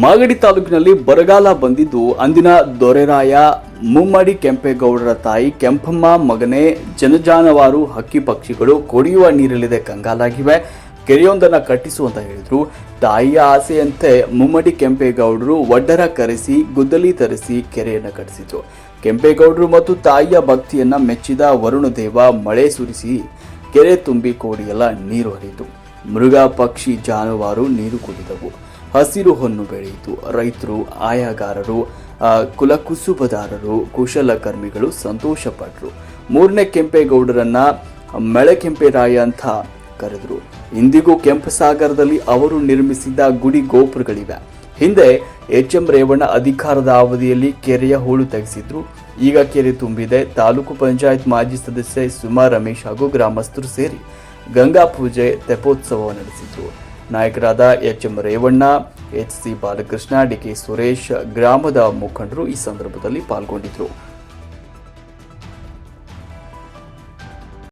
ಮಾಗಡಿ ತಾಲೂಕಿನಲ್ಲಿ ಬರಗಾಲ ಬಂದಿದ್ದು ಅಂದಿನ ದೊರೆರಾಯ, ಮುಮ್ಮಡಿ ಕೆಂಪೇಗೌಡರ ತಾಯಿ ಕೆಂಪಮ್ಮ ಮಗನೇ ಜನಜಾನವಾರು ಹಕ್ಕಿ ಪಕ್ಷಿಗಳು ಕುಡಿಯುವ ನೀರಿಲ್ಲದೆ ಕಂಗಾಲಾಗಿವೆ. ಕೆರೆಯೊಂದನ್ನು ಕಟ್ಟಿಸು ಅಂತ ಹೇಳಿದರು. ತಾಯಿಯ ಆಸೆಯಂತೆ ಮುಮ್ಮಡಿ ಕೆಂಪೇಗೌಡರು ಒಡ್ಡರ ಕರೆಸಿ, ಗುದ್ದಲಿ ತರಿಸಿ ಕೆರೆಯನ್ನು ಕಟ್ಟಿಸಿತು ಕೆಂಪೇಗೌಡರು ಮತ್ತು ತಾಯಿಯ ಭಕ್ತಿಯನ್ನ ಮೆಚ್ಚಿದ ವರುಣದೇವ ಮಳೆ ಸುರಿಸಿ ಕೆರೆ ತುಂಬಿ ಕೋಡಿಯೆಲ್ಲ ನೀರು ಹರಿಯಿತು. ಮೃಗ ಪಕ್ಷಿ ಜಾನುವಾರು ನೀರು ಕುಡಿದವು. ಹಸಿರು ಹೊನ್ನು ಬೆಳೆಯಿತು. ರೈತರು, ಆಯಾಗಾರರು ಕುಲಕುಸುಬದಾರರು, ಕುಶಲಕರ್ಮಿಗಳು ಸಂತೋಷಪಟ್ಟರು ಮೂರನೇ ಕೆಂಪೇಗೌಡರನ್ನ ಮಳೆ ಕೆಂಪೇರಾಯ ಅಂತ ಕರೆದರು. ಇಂದಿಗೂ ಕೆಂಪಸಾಗರದಲ್ಲಿ ಅವರು ನಿರ್ಮಿಸಿದ ಗುಡಿ ಗೋಪುರಗಳಿವೆ. ಹಿಂದೆ ಎಚ್ ಎಂ ರೇವಣ್ಣ ಅಧಿಕಾರದ ಅವಧಿಯಲ್ಲಿ ಕೆರೆಯ ಹೂಳು ತೆಗೆಸಿದ್ರು. ಈಗ ಕೆರೆ ತುಂಬಿದೆ. ತಾಲೂಕು ಪಂಚಾಯತ್ ಮಾಜಿ ಸದಸ್ಯ ಸುಮಾ ರಮೇಶ್ ಹಾಗೂ ಗ್ರಾಮಸ್ಥರು ಸೇರಿ ಗಂಗಾ ಪೂಜೆ ತೆಪೋತ್ಸವ ನಡೆಸಿದ್ರು. ನಾಯಕರಾದ H M Revanna H C Balakrishna DK Suresh ಗ್ರಾಮದ ಮುಖಂಡರು ಈ ಸಂದರ್ಭದಲ್ಲಿ ಪಾಲ್ಗೊಂಡಿದ್ರು